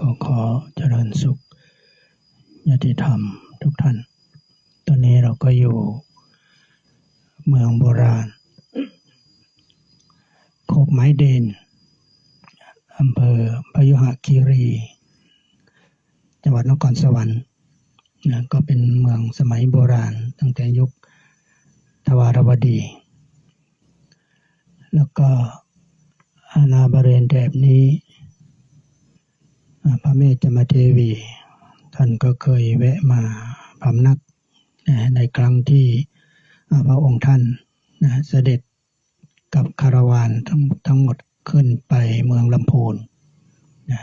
ก็ขอเจริญสุขญาติธรรมทุกท่าน ตอนนี้เราก็อยู่เมืองโบราณ โคกไม้เดนอำเภอพยุหคีรี จังหวัดนครสวรรค์นะก็เป็นเมืองสมัยโบราณ ตั้งแต่ยุคทวารวดี แล้วก็อาณาบริเวณแถบนี้ พระเมจมเทวี ท่านก็เคยแวะมาพำนักในครั้งที่พระองค์ท่านเสด็จกับคารวานทั้งทั้งหมดขึ้นไปเมืองลำพูน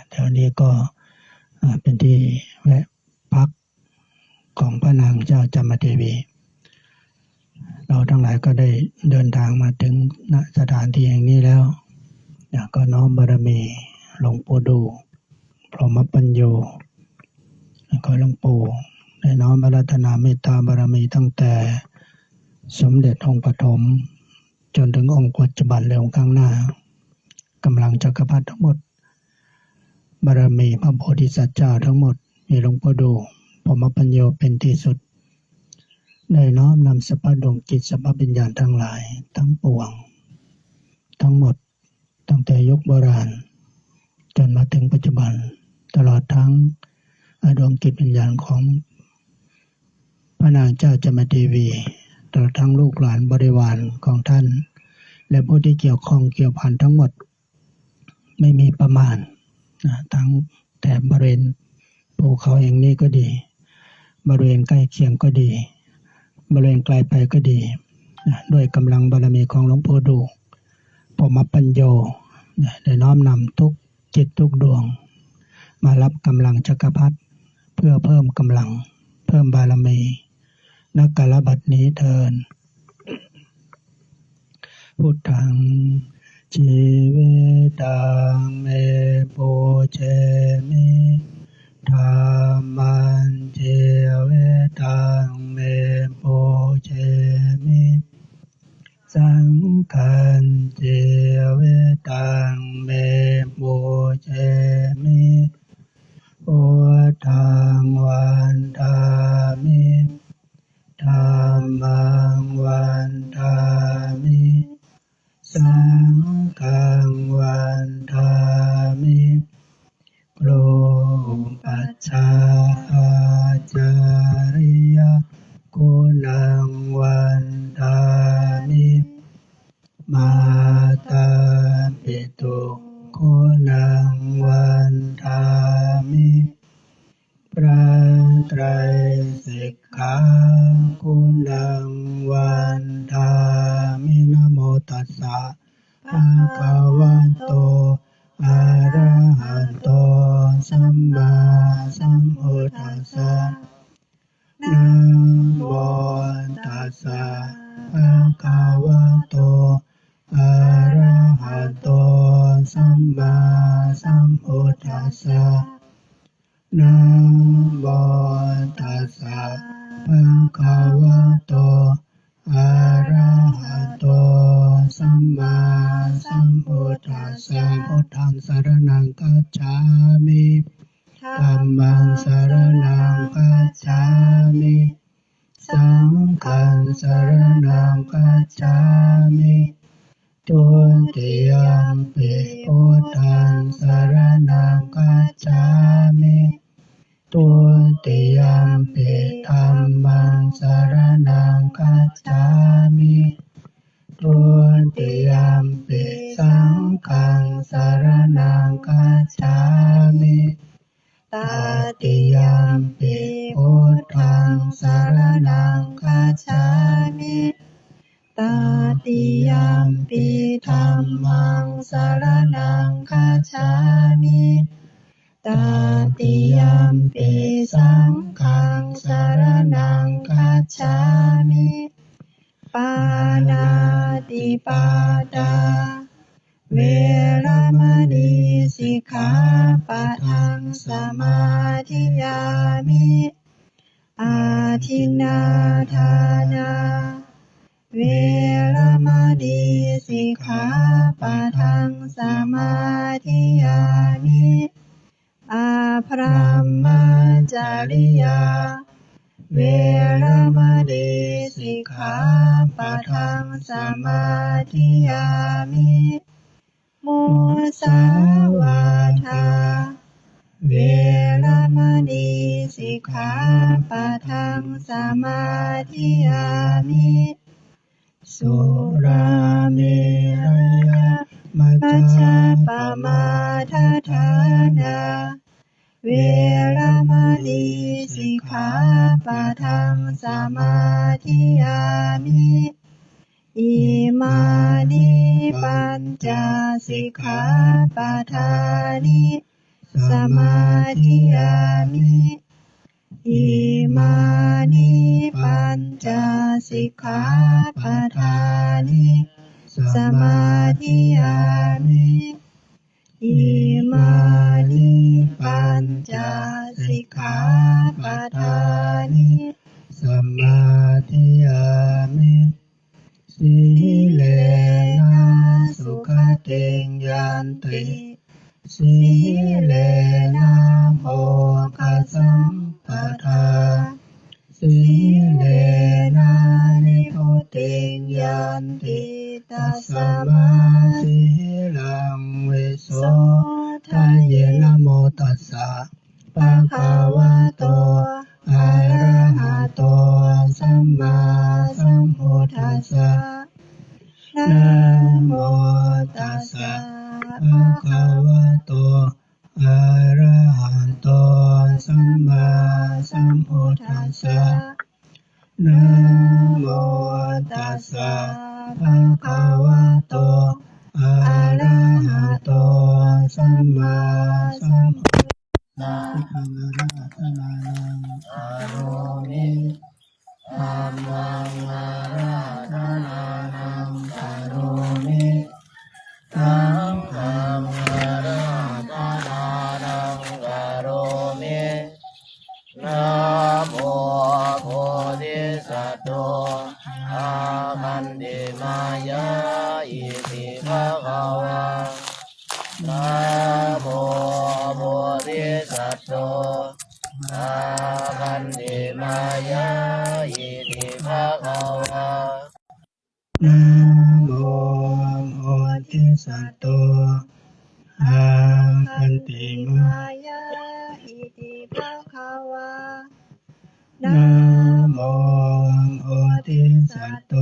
แถวนี้ก็เป็นที่แวะพักของพระนางเจ้าจามเทวี เราทั้งหลายก็ได้เดินทางมาถึงณสถานที่แห่งนี้แล้ว ก็น้อมบารมีหลวงปู่ดู พรหมปัญโยแล้วก็หลวงปู่ได้น้อมอารัตนาเมตตาบารมีตั้งแต่ สมเด็จองค์ปฐมจนถึงองค์ปัจจุบันและองค์ข้างหน้ากำลังจักรพรรดิทั้งหมด บารมีพระโพธิสัตว์เจ้าทั้งหมด มีหลวงปู่ดูพรหมปัญโยเป็นที่สุดได้น้อมนำสภาพดวงจิตสภาพวิญญาณทั้งหลายทั้งปวง ทั้งหมดตั้งแต่ยุคโบราณ จนมาถึงปัจจุบัน ตลอดทั้งดวงจิตวิญญาณของพระนางเจ้าจามเทวี ตลอดทั้งลูกหลานบริวารของท่าน และผู้ที่เกี่ยวข้องเกี่ยวพันทั้งหมด ไม่มีประมาณนะทั้งแถบบริเวณภูเขาแห่งนี้ก็ดี บริเวณใกล้เคียงก็ดี บริเวณไกลไปก็ดีนะด้วยกำลังบารมีของหลวงปู่ดูปมปัญโยนะได้น้อมนำทุกจิตทุกดวง มารับกำลังจักรพรรดิเพื่อเพิ่มกำลัง เพิ่มบารมี นักกาลบัดนี้เทินพุทธังชีเวตังเมโปเชมิธรรมันเจเวตังเมโปเชมิสังฆันเจเวตังเมโปเชมิ อทังวันทามิธรรมังวันทามิสังฆังวันทามิโลปัจจาจาริยกุ ตติยมปิพุทธังสารนังกัจฉามิตติยมปิธัมมังสารนังกัจฉามิตติยมปิสังฆังสารนังคัจฉามิปานาติปาตา เวรมณีสิกขาปะทังสมาธิยามิ อาทินาทานา เวรมณีสิกขาปะทังสมาธิยามิอาพรามมาจาริยา เวรมณีสิกขาปะทังสมาธิยามิ โมสาวาทา เวรมณีสิกขาปะทังสมาธิยามิสุราเมรยามัจจาปมาทาทานา เวรมณีสิกขาปะทังสมาธิยามิ อิมานิปัญจสิกขาปทานิสมาธิามิอิมานิปัญจสิกขาปทานิสมาธิามิอิมานิปัญจสิกขาปทานิสมาธิามิ สิเลนะสุขเตงยันติสีเลนะโภคสัมปทาสีเลนะนิโพเตงยันติตัสสะมา ติสัตโต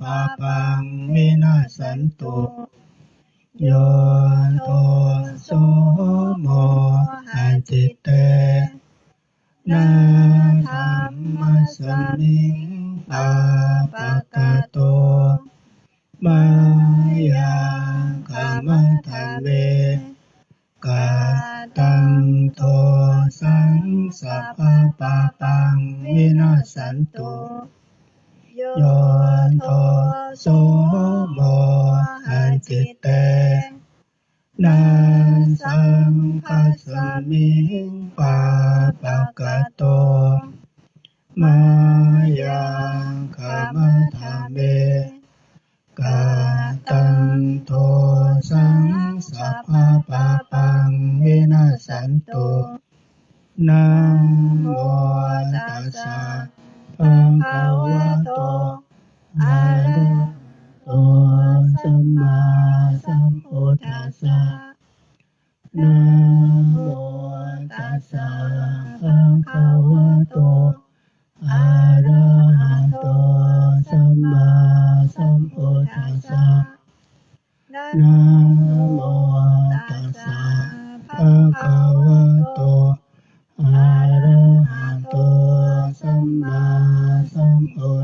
ปาปังมินาสันตุโยโทสุ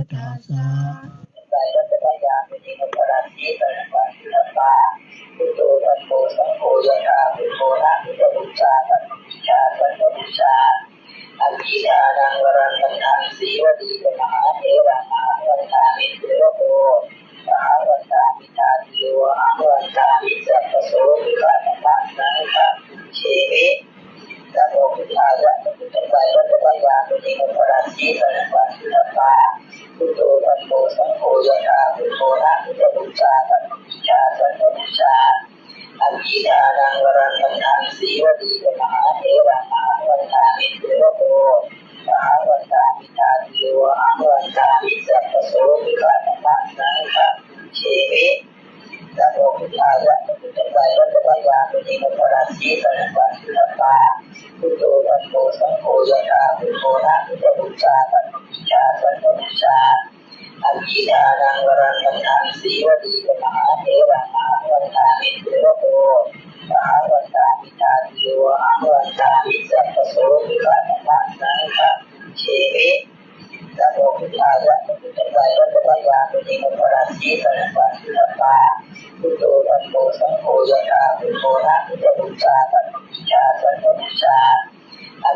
taasa Thank you.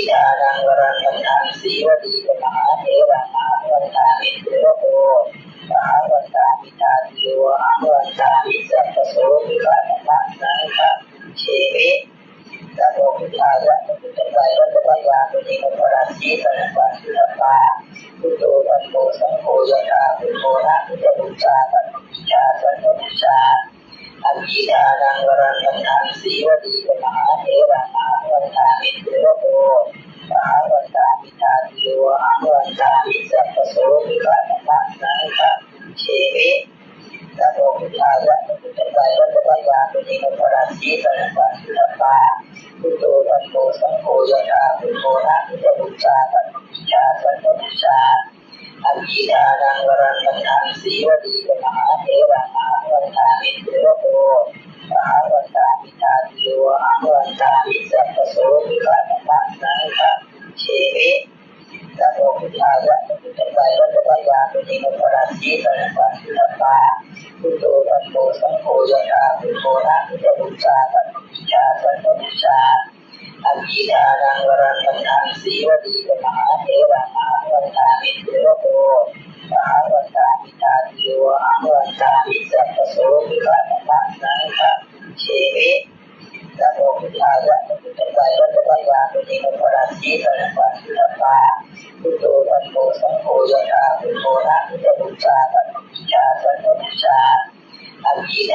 ีดารังวรังมันทังสีวดีเป็นมหาเทวะมหาวันท ญาสัมมิชาอันยีดานังวรังมันทังสีวดีกมหาเทระมหาวันตามิเทวโตมหาวันตามิตาทิวมหาวันตามิสัพพโสมิปัสสังนังคะเชวิตะโมพุทธายะพุทธไตรวัตถยาปุณิมปราชีตระปัสสุตตาพุทโธธัมโมสังโฆยะนาพุทโธนะพุทธบูชาสัมมิชาสัมมิชา Abidhanam varanam namsi vadita mahate ramam vantami devato Raham vantami tati vaham bisa sampaso vivatamam sangha Sheve Namo namun Terbaik kepada kami operasi dan pasirapa Itu dan bosan koyaka Itu dan kebucaan dan kebucaan dan kebucaan พีด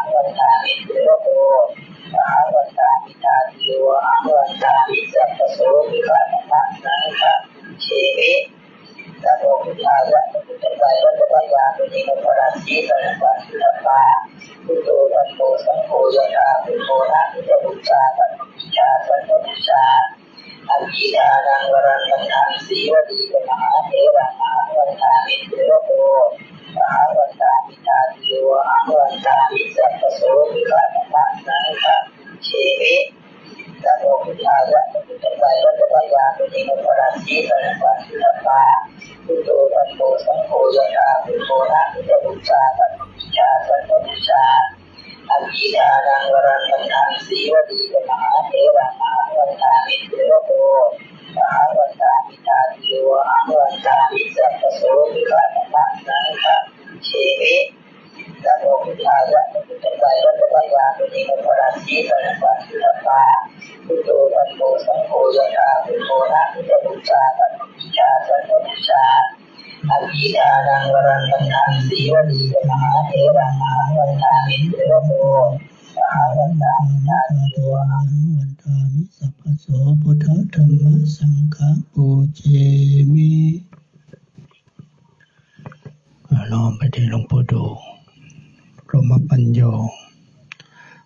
งว บูชาสัพพุทธาสัพพุทธาอัมพีดานังวรังคันทังสีวดีมหาเทระมหาวันตามิเทระโตมหาวันตามิตาติโวตัวอาวันตามิสัพพโสพุทธธรรมสังฆปูเจมิอ่าล้อมไปที่หลวงปู่ดูรหมปัญโย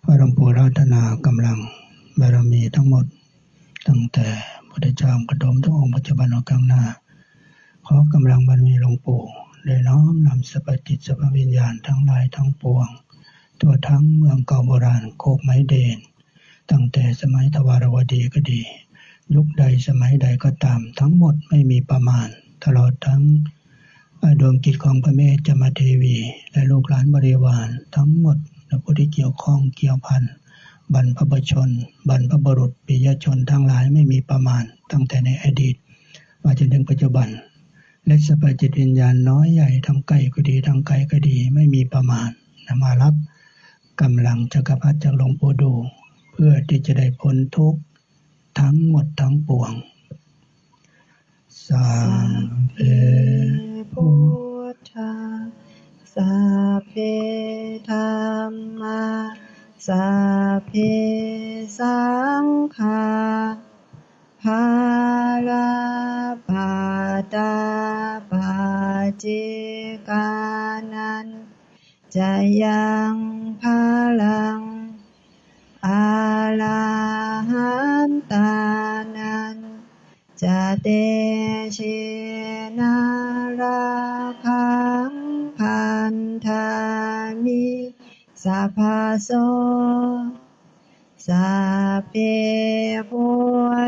ว่าหลวงปู่รัตนากำลังบารมีทั้งหมดตั้งแต่ พุทธเจ้ากระดมทุกองค์ปัจจุบันข้างหน้า ขอกำลังบารมีหลวงปู่ได้น้อมนำสรรพจิตสรรพวิญญาณทั้งหลายทั้งปวง ตัวทั้งเมืองเก่าโบราณโคกไม้เดน ตั้งแต่สมัยทวารวดีก็ดี ยุคใดสมัยใดก็ตาม ทั้งหมดไม่มีประมาณ ตลอดทั้งดวงกิจของพระเมธจมาเทวี และลูกหลานบริวาร ทั้งหมดและผู้ที่เกี่ยวข้องเกี่ยวพัน บรรพบุชน บรรพบุรุษปิยชนทั้งหลายไม่มีประมาณ ตั้งแต่ในอดีต มาจนถึงปัจจุบันและสรรพจิตวิญญาณน้อยใหญ่ทั้งไกลก็ดีทั้งไกลก็ดีไม่มีประมาณนะมารับกำลังจักรพรรดิจากหลวงปู่ดู เพื่อที่จะได้พ้นทุกข์ทั้งหมดทั้งปวงสาเพพุทธาสัพเพธรรมา สัพเพสังฆาภาลาปาตาปาจิกานันจะยังพลังอาลาหันตานันจะเตเช สัพพโสสัพเพพุ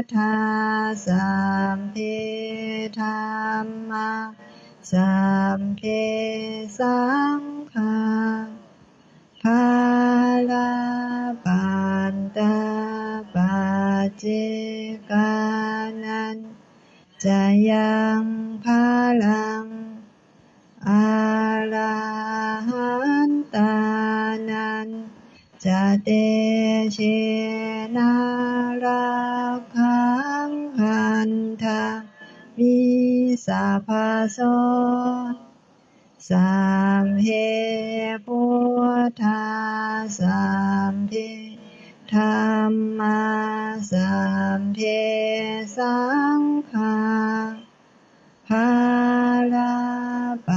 ทธาสัมเพธรรมาสัมเพสังฆาภาลาปันตาปาเจกานันจะยังพลังอาลาหันตา จะเตเชนาราคังพันธามิสัพพโสสัมเพพุทาสัมเพธรรมาสัมเพสังฆาภาลาป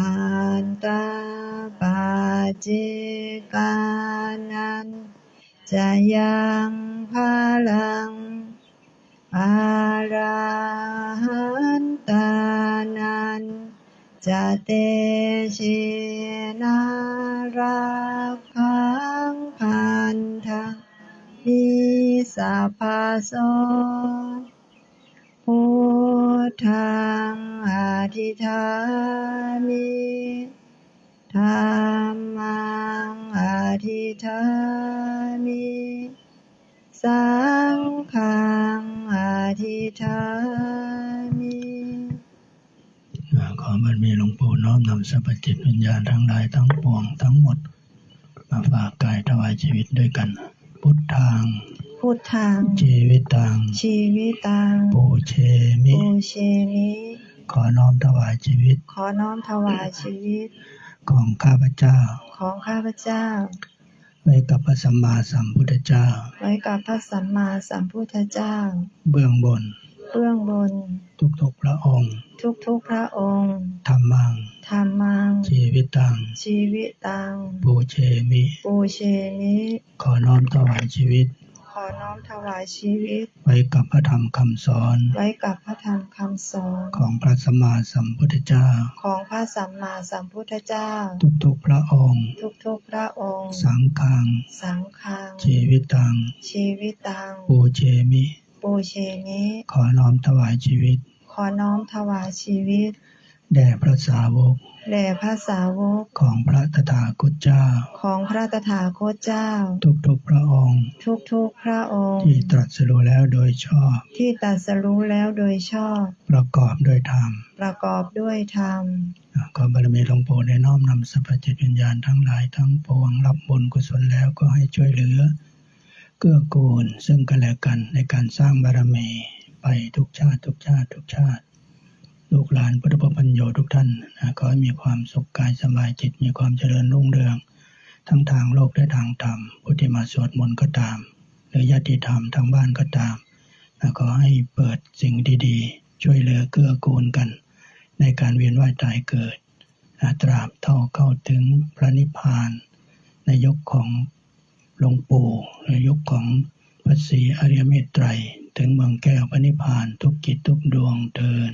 เจกา นันจะยังพลังอาราหันตานันจะเตชินารักขังพันธะนิสัพพาโสพุทธังอธิษฐามิธรรมัง อธิษฐามิสังฆังอธิษฐามิขอบารมีหลวงปู่น้อมนำสรรพจิตวิญญาณทั้งหลายทั้งปวงทั้งหมด มาฝากกายถวายชีวิตด้วยกัน พุทธังพุทธังชีวิตตังชีวิตังปูเชมิปูเชมิ ขอน้อมถวายชีวิต ขอน้อมถวายชีวิต ของข้าพเจ้า ของข้าพเจ้า ไว้กับพระสัมมาสัมพุทธเจ้า ไว้กับพระสัมมาสัมพุทธเจ้า เบื้องบน เบื้องบน ทุกๆพระองค์ ทุกๆพระองค์ธรรมังธรรมัง ชีวิตตัง ชีวิตัง ปูเชมิ ปูเชมิ ขอน้อมถวายชีวิต ขอน้อมถวายชีวิต ไว้กับพระธรรมคำสอน ไว้กับพระธรรมคำสอน ของพระสัมมาสัมพุทธเจ้า ของพระสัมมาสัมพุทธเจ้า ทุกๆพระองค์ ทุกๆพระองค์ สังฆัง สังฆัง ชีวิตตัง ชีวิตัง ปูเชมิ ปูเชมิ ขอน้อมถวายชีวิต ขอน้อมถวายชีวิต แด่พระสาวก แด่พระสาวกของพระตถาคตเจ้า ของพระตถาคตเจ้า ทุกๆพระองค์ ทุกๆพระองค์ ที่ตรัสรู้แล้วโดยชอบ ที่ตรัสรู้แล้วโดยชอบ ประกอบด้วยธรรม ประกอบด้วยธรรมขอบารมีหลวงปู่ได้น้อมนำสรรพจิตวิญญาณทั้งหลายทั้งปวงรับบุญกุศลแล้วก็ให้ช่วยเหลือ เกื้อกูลซึ่งกันและกันในการสร้างบารมีไปทุกชาติทุกชาติทุกชาติ ลูกหลานพุทธปัญโยทุกท่านนะขอให้มีความสุขกายสบายจิตมีความเจริญรุ่งเรือง ทั้งทางโลกและทางธรรมผู้ที่มาสวดมนต์ก็ตาม หรือญาติธรรมทางบ้านก็ตามนะขอให้เปิดสิ่งดีๆ ช่วยเหลือเกื้อกูลกัน ในการเวียนว่ายตายเกิดนะตราบเท่าเข้าถึงพระนิพพาน ในยุคของหลวงปู่ในยุคของพระศรีอริยเมตไตร ถึงเมืองแก้วพระนิพพานทุกกิจทุกดวงเทิน